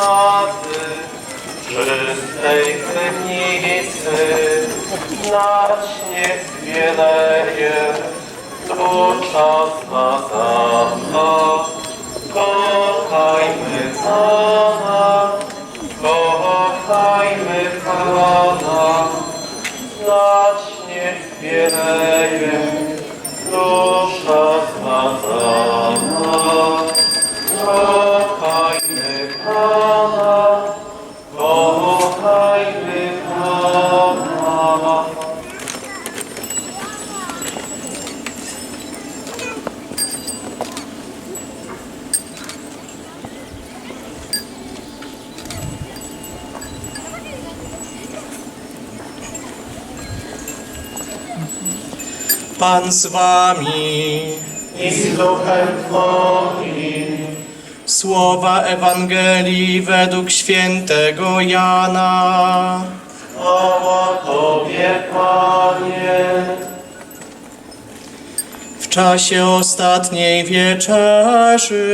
zasady czystej krewnicy nasz niech wieleje czas na zawsze. Kochajmy Pana, Pan z wami. I z duchem Twoim, Słowa Ewangelii według świętego Jana. chwała Tobie, Panie. W czasie ostatniej wieczerzy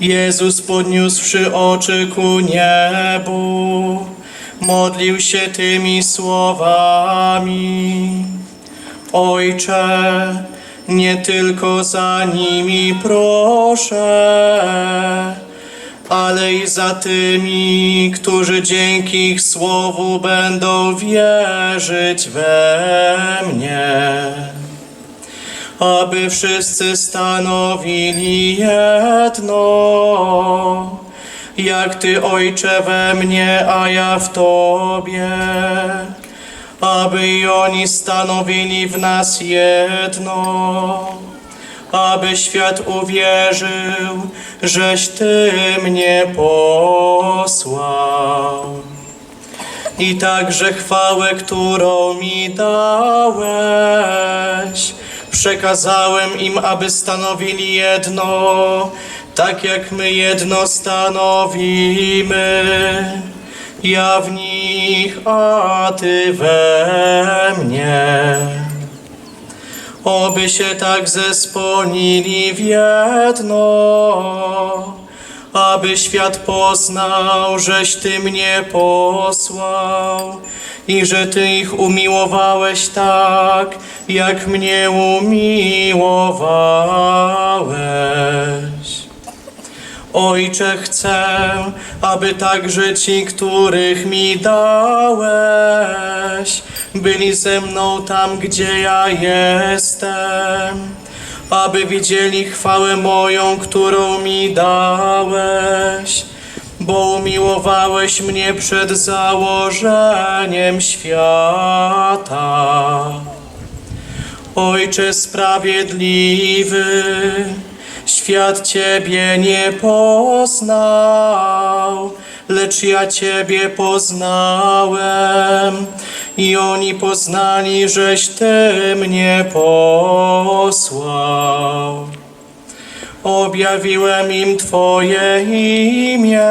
Jezus podniósłszy oczy ku niebu, modlił się tymi słowami. Ojcze, nie tylko za nimi proszę, ale i za tymi, którzy dzięki ich słowu będą wierzyć we mnie. Aby wszyscy stanowili jedno, jak Ty, Ojcze, we mnie, a ja w Tobie, aby i oni stanowili w nas jedno, aby świat uwierzył, żeś Ty mnie posłał. I także chwałę, którą mi dałeś, przekazałem im, aby stanowili jedno, tak jak my jedno stanowimy. Ja w nich, a Ty we mnie. Oby się tak zespolili w jedno, aby świat poznał, żeś Ty mnie posłał i że Ty ich umiłowałeś tak, jak mnie umiłowałeś. Ojcze, chcę, aby także ci, których mi dałeś, byli ze mną tam, gdzie ja jestem, aby widzieli chwałę moją, którą mi dałeś, bo umiłowałeś mnie przed założeniem świata. Ojcze sprawiedliwy, świat Ciebie nie poznał, lecz ja Ciebie poznałem i oni poznali, żeś Ty mnie posłał. Objawiłem im Twoje imię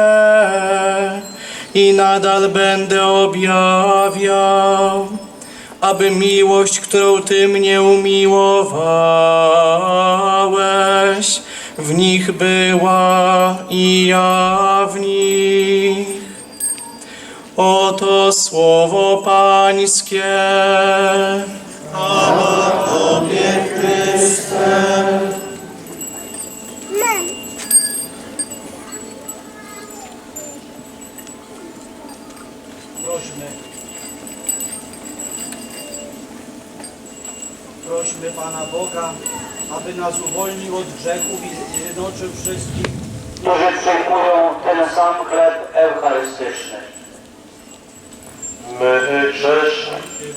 i nadal będę objawiał, aby miłość, którą Ty mnie umiłowałeś, w nich była i ja w nich. Oto słowo Pańskie. Prośmy. Prośmy Pana Boga, aby nas uwolnił od grzechów i zjednoczył wszystkich, którzy przyjmują ten sam chleb eucharystyczny. My grzeszni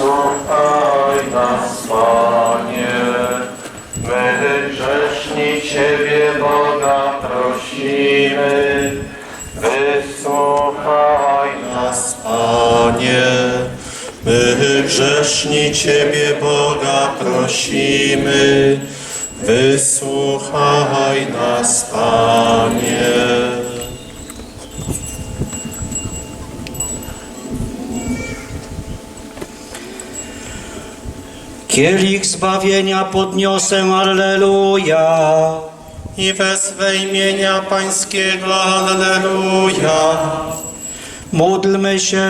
Wysłuchaj nas, Panie. My grzeszni Ciebie, Boga, prosimy. Wysłuchaj nas, Panie, my grzeszni Ciebie Boga prosimy, wysłuchaj nas, Panie. Kielich zbawienia podniosę, Alleluja. I wezwę imienia Pańskiego, Alleluja. Módlmy się.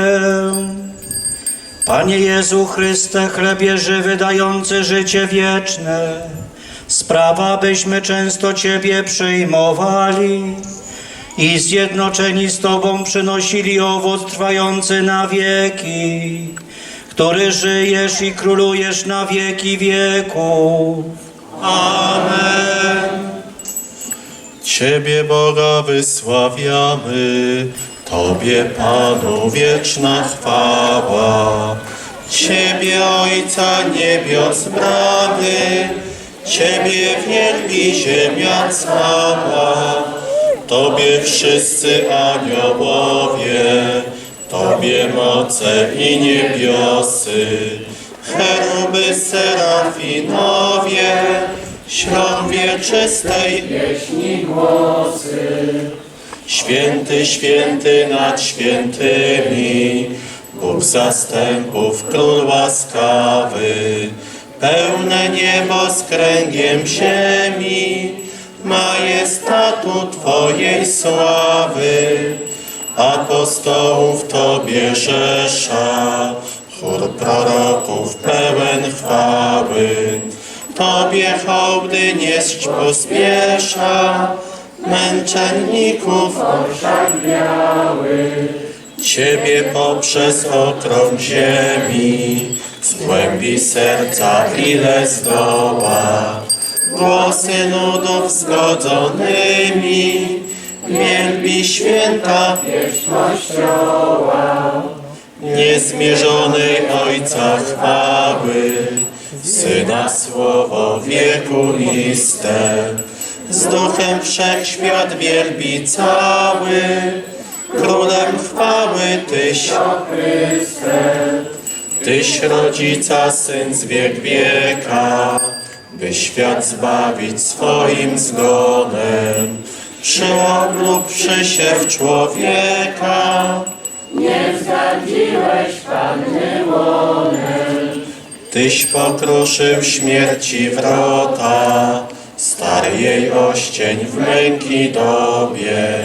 Panie Jezu Chryste, chlebie żywy, dający życie wieczne, sprawa, byśmy często Ciebie przyjmowali i zjednoczeni z Tobą przynosili owoc trwający na wieki, który żyjesz i królujesz na wieki wieków. Amen. Ciebie Boga wysławiamy, Tobie Panu wieczna chwała. Ciebie Ojca niebios bramy, Ciebie wielbi ziemia cała. Tobie wszyscy aniołowie, Tobie moce i niebiosy, cheruby serafinowie, ślą wieczystej pieśni głosy. Święty, święty nad świętymi, Bóg zastępów, król łaskawy, pełne niebo z kręgiem ziemi, majestatu Twojej sławy. Apostołów Tobie rzesza, chór proroków pełen chwały. Tobie hołdy nieść pospiesza, męczenników orszak. Ciebie poprzez okrąg ziemi, z głębi serca ile zdoła. Głosy ludów zgodzonymi, wielbi święta pieśń Kościoła. Niezmierzonej Ojca chwały, Syna słowo wieku iste, z duchem wszechświat wielbi cały, królem chwały Tyś, Tyś rodzica, Syn z wiek wieka, by świat zbawić swoim zgonem. Przyłom lub przysiew człowieka, Tyś pokruszył śmierci wrota, stary jej oścień w męki dobie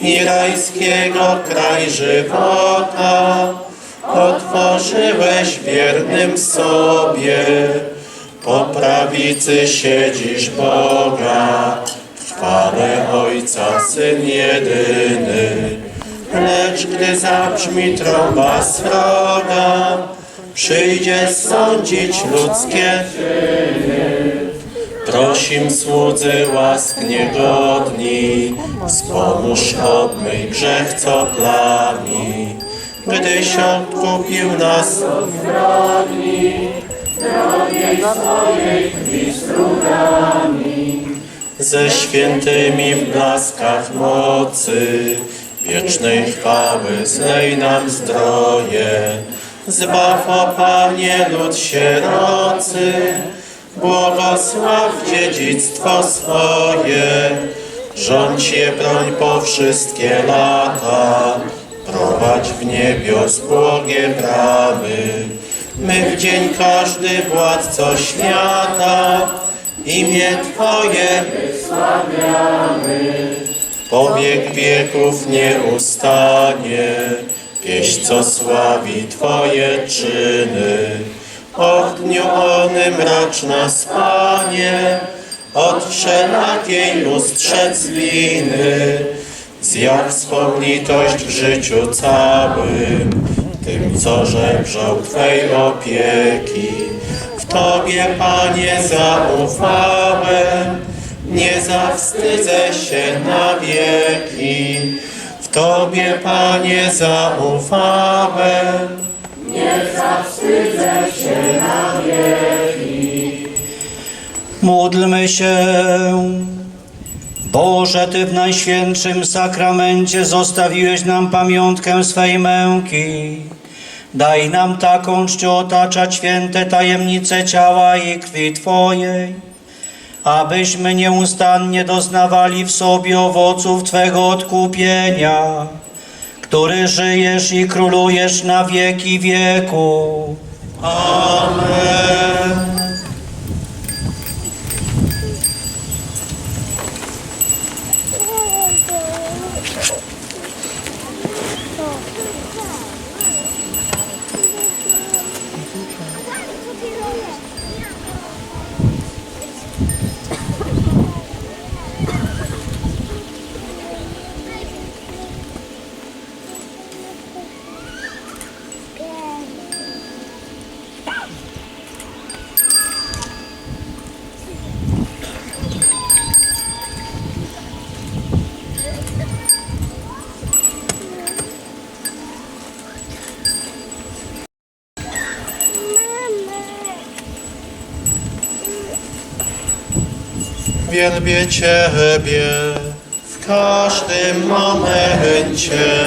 i rajskiego kraj żywota otworzyłeś wiernym sobie. Po prawicy siedzisz Boga, chwale Ojca Syn jedyny. Lecz gdy zabrzmi trąba sroga, przyjdzie sądzić ludzkie Prosim słudzy łask niegodni, wspomóż obmyj grzech, co plami. Gdyś odkupił nas od zbrodni, drogiej swojej krwi strugami. Ze świętymi w blaskach mocy, wiecznej chwały zlej nam zdroje. Zbaw, o Panie, lud sierocy, błogosław dziedzictwo swoje. Rządź je broń po wszystkie lata, prowadź w niebios błogie bramy. My w dzień każdy władco świata, imię Twoje Powiek wieków nie ustanie, pieśń co sławi Twoje czyny. O dniu onym racz nas, Panie, od wszelakiej ustrzec winy. Zjaw swą litość w życiu całym, tym, co żebrzą Twej opieki. W Tobie, Panie, zaufałem, nie zawstydzę się na wieki. W Tobie, Panie, zaufałem. Módlmy się. Boże, Ty w Najświętszym Sakramencie zostawiłeś nam pamiątkę swej męki. Daj nam taką czcią otaczać święte tajemnice ciała i krwi Twojej, abyśmy nieustannie doznawali w sobie owoców Twego odkupienia, który żyjesz i królujesz na wieki wieków. Amen. Wielbię Ciebie w każdym momencie,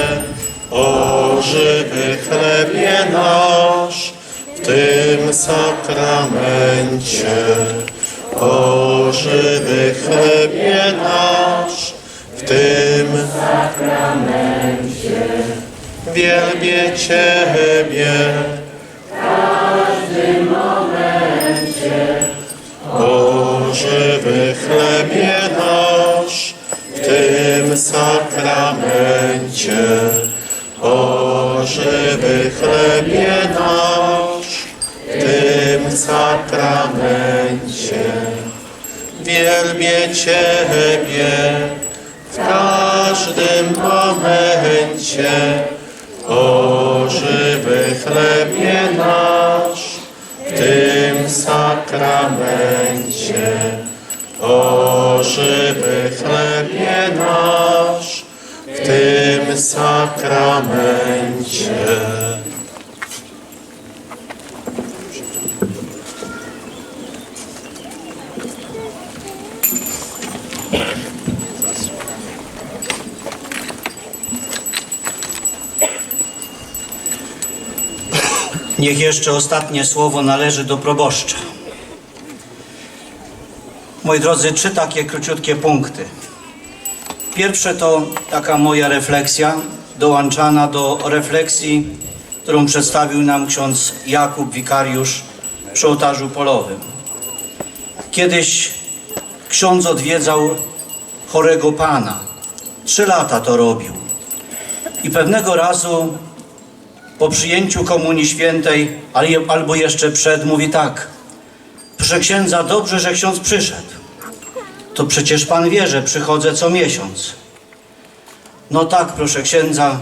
o żywy chlebie nasz, w tym sakramencie. O żywy chlebie nasz, w tym sakramencie. Wielbię Ciebie żywy chlebie nasz, w tym sakramencie. O żywy chlebie nasz, w tym sakramencie. Wielbię Ciebie w każdym momencie. O żywy chlebie nasz, w tym sakramencie. O żywy chlebie nasz, w tym sakramencie. Niech jeszcze ostatnie słowo należy do proboszcza. Moi drodzy, trzy takie króciutkie punkty. Pierwsze to taka moja refleksja, dołączana do refleksji, którą przedstawił nam ksiądz Jakub, wikariusz przy ołtarzu polowym. Kiedyś ksiądz odwiedzał chorego pana. Trzy lata to robił. I pewnego razu po przyjęciu Komunii Świętej, albo jeszcze przed, mówi tak. Proszę księdza, dobrze, że ksiądz przyszedł. To przecież pan wie, że przychodzę co miesiąc. No tak, proszę księdza,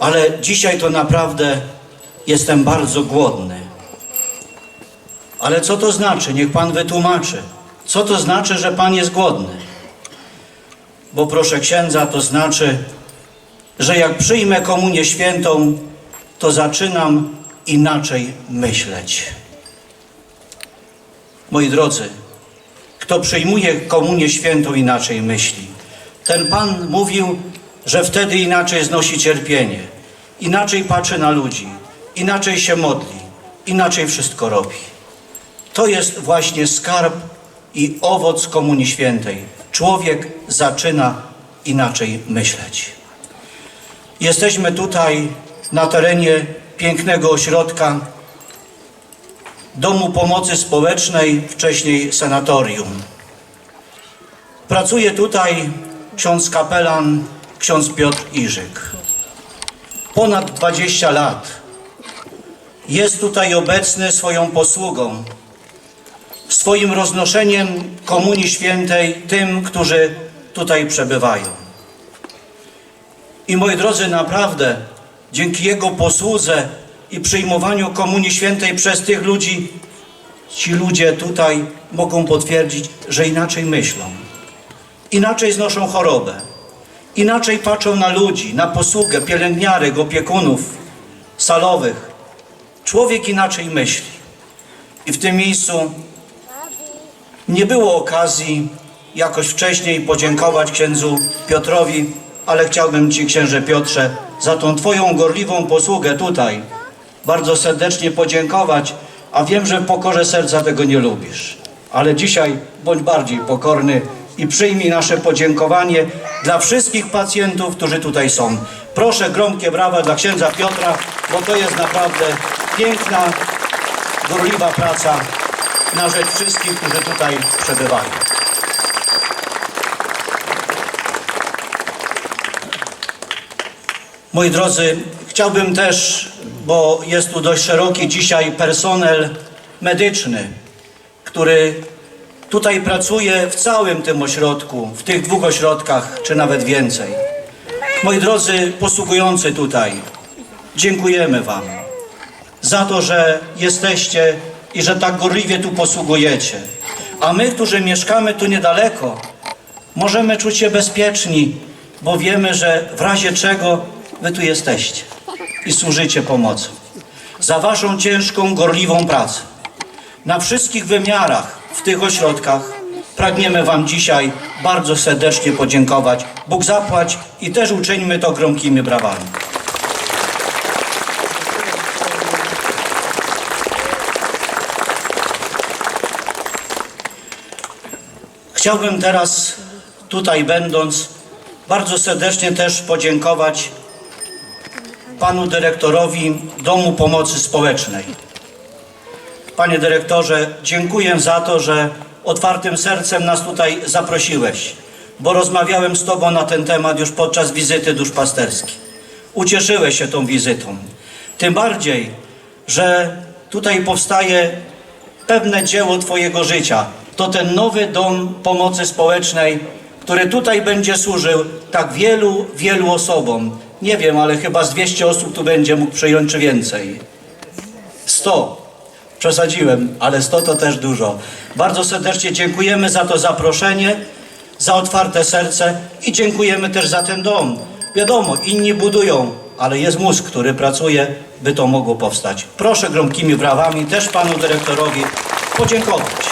ale dzisiaj to naprawdę jestem bardzo głodny. Ale co to znaczy? Niech pan wytłumaczy. Co to znaczy, że pan jest głodny? Bo proszę księdza, to znaczy, że jak przyjmę komunię świętą, to zaczynam inaczej myśleć. Moi drodzy, kto przyjmuje komunię świętą inaczej myśli. Ten Pan mówił, że wtedy inaczej znosi cierpienie, inaczej patrzy na ludzi, inaczej się modli, inaczej wszystko robi. To jest właśnie skarb i owoc komunii świętej. Człowiek zaczyna inaczej myśleć. Jesteśmy tutaj na terenie pięknego ośrodka Domu Pomocy Społecznej, wcześniej sanatorium. Pracuje tutaj ksiądz kapelan, ksiądz Piotr Iżyk. Ponad 20 lat. Jest tutaj obecny swoją posługą, swoim roznoszeniem Komunii Świętej tym, którzy tutaj przebywają. I moi drodzy, naprawdę dzięki Jego posłudze i przyjmowaniu Komunii Świętej przez tych ludzi, ci ludzie tutaj mogą potwierdzić, że inaczej myślą, inaczej znoszą chorobę, inaczej patrzą na ludzi, na posługę pielęgniarek, opiekunów salowych. Człowiek inaczej myśli. I w tym miejscu nie było okazji jakoś wcześniej podziękować księdzu Piotrowi, ale chciałbym Ci, księże Piotrze, za tą Twoją gorliwą posługę tutaj bardzo serdecznie podziękować, a wiem, że w pokorze serca tego nie lubisz. Ale dzisiaj bądź bardziej pokorny i przyjmij nasze podziękowanie dla wszystkich pacjentów, którzy tutaj są. Proszę gromkie brawa dla księdza Piotra, bo to jest naprawdę piękna gorliwa praca na rzecz wszystkich, którzy tutaj przebywają. Moi drodzy, chciałbym też, bo jest tu dość szeroki dzisiaj personel medyczny, który tutaj pracuje w całym tym ośrodku, w tych dwóch ośrodkach, czy nawet więcej. Moi drodzy posługujący tutaj, dziękujemy Wam za to, że jesteście i że tak gorliwie tu posługujecie. A my, którzy mieszkamy tu niedaleko, możemy czuć się bezpieczni, bo wiemy, że w razie czego Wy tu jesteście i służycie pomocą. Za Waszą ciężką, gorliwą pracę. Na wszystkich wymiarach w tych ośrodkach pragniemy Wam dzisiaj bardzo serdecznie podziękować. Bóg zapłać i też uczyńmy to gromkimi brawami. Chciałbym teraz, tutaj będąc, bardzo serdecznie też podziękować panu dyrektorowi Domu Pomocy Społecznej. Panie dyrektorze, dziękuję za to, że otwartym sercem nas tutaj zaprosiłeś, bo rozmawiałem z Tobą na ten temat już podczas wizyty duszpasterskiej. Ucieszyłeś się tą wizytą. Tym bardziej, że tutaj powstaje pewne dzieło Twojego życia. To ten nowy dom pomocy społecznej, który tutaj będzie służył tak wielu, wielu osobom. Nie wiem, ale chyba z 200 osób tu będzie mógł przyjąć czy więcej. 100. Przesadziłem, ale 100 to też dużo. Bardzo serdecznie dziękujemy za to zaproszenie, za otwarte serce i dziękujemy też za ten dom. Wiadomo, inni budują, ale jest mózg, który pracuje, by to mogło powstać. Proszę gromkimi brawami też panu dyrektorowi podziękować.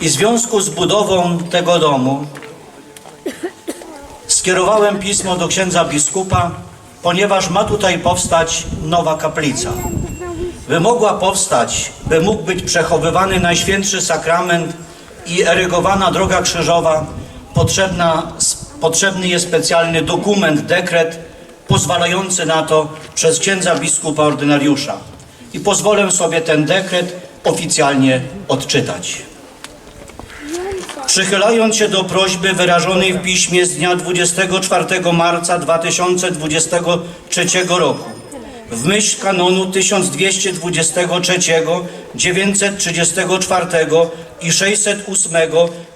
I w związku z budową tego domu skierowałem pismo do księdza biskupa, ponieważ ma tutaj powstać nowa kaplica. By mogła powstać, by mógł być przechowywany Najświętszy Sakrament i erygowana droga krzyżowa, potrzebna, potrzebny jest specjalny dokument, dekret pozwalający na to przez księdza biskupa ordynariusza. I pozwolę sobie ten dekret oficjalnie odczytać. Przychylając się do prośby wyrażonej w piśmie z dnia 24 marca 2023 roku, w myśl kanonu 1223, 934 i 608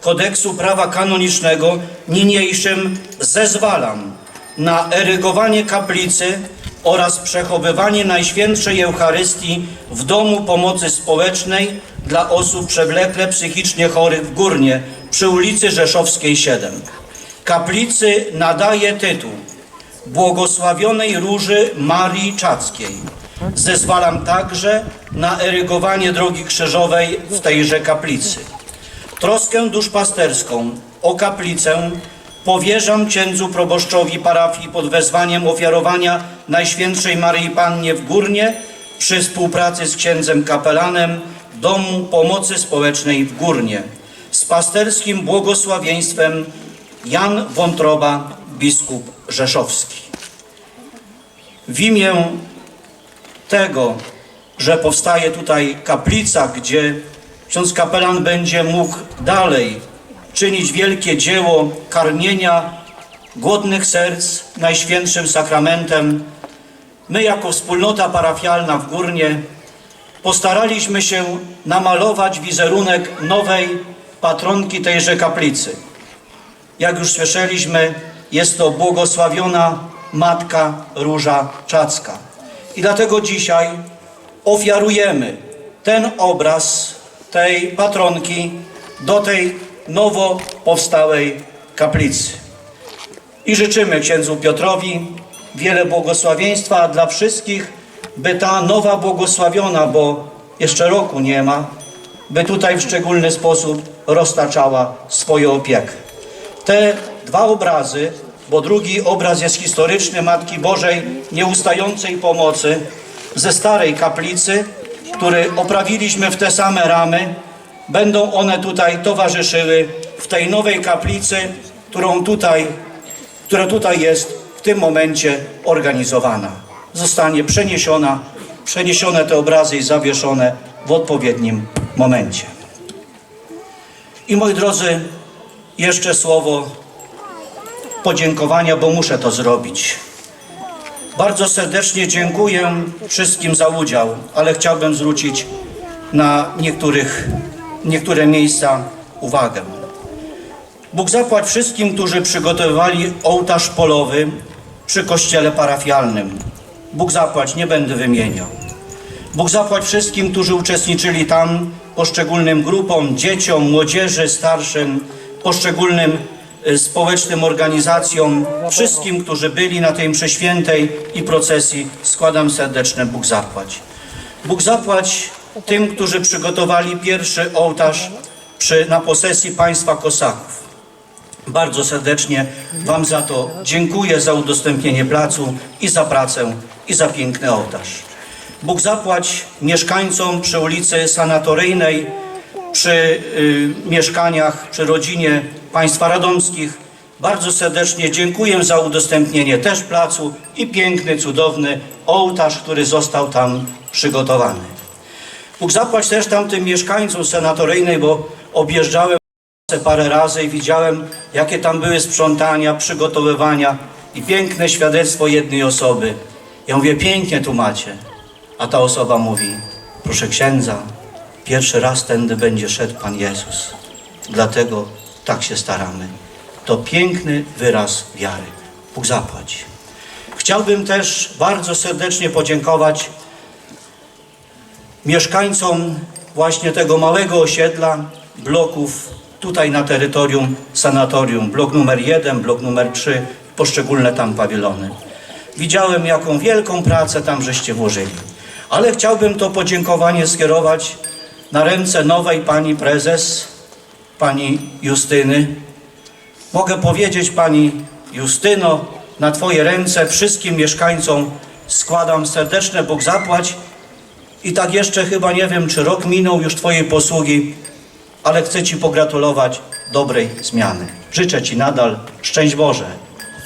Kodeksu Prawa Kanonicznego niniejszym zezwalam na erygowanie kaplicy oraz przechowywanie Najświętszej Eucharystii w Domu Pomocy Społecznej dla osób przewlekle psychicznie chorych w Górnie przy ulicy Rzeszowskiej 7. Kaplicy nadaje tytuł Błogosławionej Róży Marii Czackiej. Zezwalam także na erygowanie drogi krzyżowej w tejże kaplicy. Troskę duszpasterską o kaplicę powierzam księdzu proboszczowi parafii pod wezwaniem ofiarowania Najświętszej Maryi Pannie w Górnie przy współpracy z księdzem kapelanem Domu Pomocy Społecznej w Górnie z pasterskim błogosławieństwem Jan Wątroba, biskup rzeszowski. W imię tego, że powstaje tutaj kaplica, gdzie ksiądz kapelan będzie mógł dalej czynić wielkie dzieło karmienia głodnych serc Najświętszym Sakramentem, my jako wspólnota parafialna w Górnie postaraliśmy się namalować wizerunek nowej patronki tejże kaplicy. Jak już słyszeliśmy, jest to błogosławiona Matka Róża Czacka. I dlatego dzisiaj ofiarujemy ten obraz tej patronki do tej nowo powstałej kaplicy. I życzymy księdzu Piotrowi wiele błogosławieństwa dla wszystkich, by ta nowa błogosławiona, bo jeszcze roku nie ma, by tutaj w szczególny sposób roztaczała swoją opiekę. Te dwa obrazy, bo drugi obraz jest historyczny Matki Bożej Nieustającej Pomocy ze starej kaplicy, który oprawiliśmy w te same ramy, będą one tutaj towarzyszyły w tej nowej kaplicy, którą tutaj, która tutaj jest w tym momencie organizowana. Zostanie przeniesiona, przeniesione te obrazy i zawieszone w odpowiednim momencie. I moi drodzy, jeszcze słowo podziękowania, bo muszę to zrobić. Bardzo serdecznie dziękuję wszystkim za udział, ale chciałbym zwrócić na niektórych, niektóre miejsca uwagę. Bóg zapłać wszystkim, którzy przygotowywali ołtarz polowy przy kościele parafialnym. Bóg zapłać, nie będę wymieniał. Bóg zapłać wszystkim, którzy uczestniczyli tam, poszczególnym grupom, dzieciom, młodzieży, starszym, poszczególnym y, społecznym organizacjom, wszystkim, którzy byli na tej mszy świętej i procesji, składam serdeczne Bóg zapłać. Bóg zapłać tym, którzy przygotowali pierwszy ołtarz przy, na posesji państwa Kosaków. Bardzo serdecznie Wam za to dziękuję, za udostępnienie placu i za pracę i za piękny ołtarz. Bóg zapłać mieszkańcom przy ulicy Sanatoryjnej, przy y, mieszkaniach, przy rodzinie państwa radomskich. Bardzo serdecznie dziękuję za udostępnienie też placu i piękny, cudowny ołtarz, który został tam przygotowany. Bóg zapłać też tamtym mieszkańcom Sanatoryjnej, bo objeżdżałem parę razy i widziałem, jakie tam były sprzątania, przygotowywania i piękne świadectwo jednej osoby. Ja mówię, pięknie tu macie. A ta osoba mówi, proszę księdza, pierwszy raz tędy będzie szedł Pan Jezus. Dlatego tak się staramy. To piękny wyraz wiary. Bóg zapłać. Chciałbym też bardzo serdecznie podziękować mieszkańcom właśnie tego małego osiedla, bloków tutaj na terytorium sanatorium, blok numer 1, blok numer 3, poszczególne tam pawilony. Widziałem, jaką wielką pracę tam żeście włożyli. Ale chciałbym to podziękowanie skierować na ręce nowej pani prezes, pani Justyny. Mogę powiedzieć pani Justyno, na Twoje ręce wszystkim mieszkańcom składam serdeczne Bóg zapłać i tak jeszcze chyba nie wiem, czy rok minął już Twojej posługi, ale chcę Ci pogratulować dobrej zmiany. Życzę Ci nadal szczęść Boże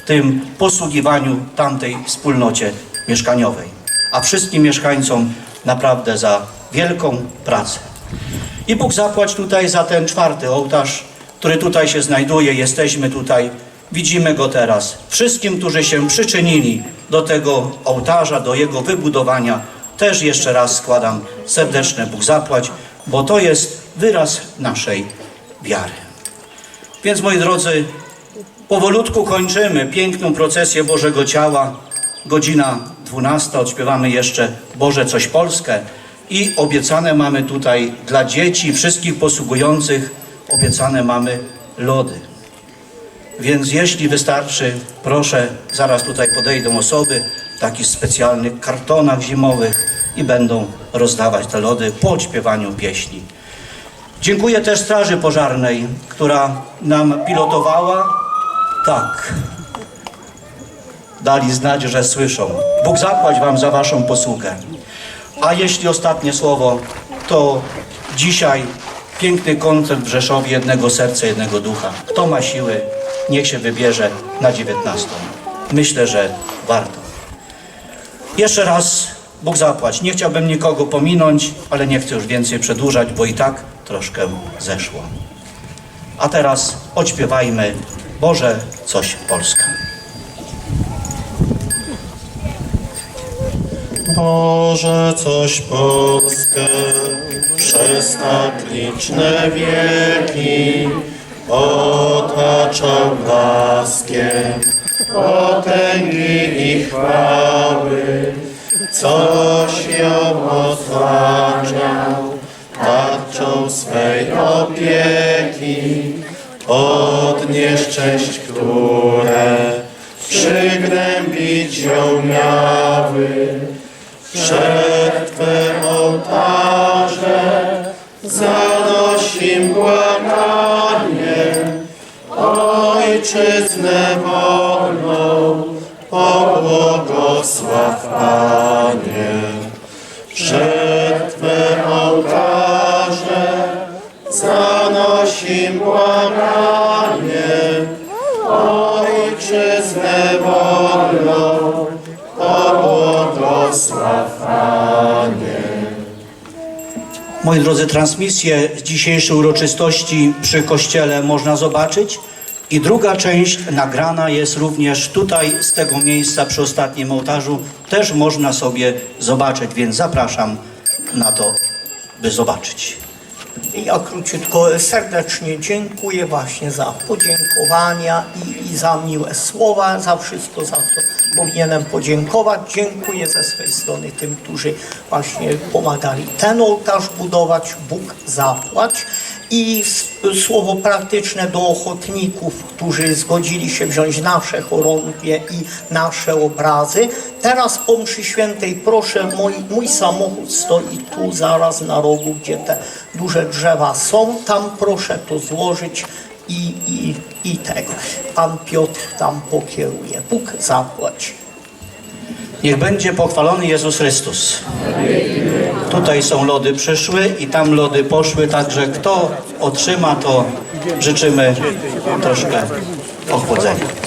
w tym posługiwaniu tamtej wspólnocie mieszkaniowej, a wszystkim mieszkańcom naprawdę za wielką pracę. I Bóg zapłać tutaj za ten czwarty ołtarz, który tutaj się znajduje. Jesteśmy tutaj, widzimy go teraz. Wszystkim, którzy się przyczynili do tego ołtarza, do jego wybudowania, też jeszcze raz składam serdeczne Bóg zapłać, bo to jest wyraz naszej wiary. Więc moi drodzy, powolutku kończymy piękną procesję Bożego Ciała. Godzina 12, odśpiewamy jeszcze Boże coś Polskę i obiecane mamy tutaj dla dzieci, wszystkich posługujących, obiecane mamy lody. Więc jeśli wystarczy, proszę, zaraz tutaj podejdą osoby w takich specjalnych kartonach zimowych i będą rozdawać te lody po odśpiewaniu pieśni. Dziękuję też Straży Pożarnej, która nam pilotowała. Tak. Dali znać, że słyszą. Bóg zapłać Wam za Waszą posługę. A jeśli ostatnie słowo, to dzisiaj piękny koncert w Rzeszowie jednego serca, jednego ducha. Kto ma siły, niech się wybierze na 19. Myślę, że warto. Jeszcze raz Bóg zapłać. Nie chciałbym nikogo pominąć, ale nie chcę już więcej przedłużać, bo i tak troszkę zeszło. A teraz odśpiewajmy Boże coś Polska. Boże, coś Polskę przez tak liczne wieki otaczał blaskiem potęgi i chwały, coś ją osłaniał tarczą swej opieki od nieszczęść, które przygnębić ją miały. Przed Twym ołtarze zanosim błaganie, Ojczyznę Moi drodzy, transmisję dzisiejszej uroczystości przy kościele można zobaczyć. I druga część nagrana jest również tutaj z tego miejsca przy ostatnim ołtarzu. Też można sobie zobaczyć, więc zapraszam na to, by zobaczyć. Ja króciutko serdecznie dziękuję właśnie za podziękowania i, i za miłe słowa, za wszystko, za co powinienem podziękować. Dziękuję ze swej strony tym, którzy właśnie pomagali ten ołtarz budować. Bóg zapłać. I słowo praktyczne do ochotników, którzy zgodzili się wziąć nasze chorągwie i nasze obrazy. Teraz po mszy świętej proszę, mój, mój samochód stoi tu zaraz na rogu, gdzie te duże drzewa są. Tam proszę to złożyć i, i, i tego. Pan Piotr tam pokieruje. Bóg zapłać. Niech będzie pochwalony Jezus Chrystus. Tutaj są lody przyszły i tam lody poszły, także kto otrzyma, to życzymy troszkę ochłodzenia.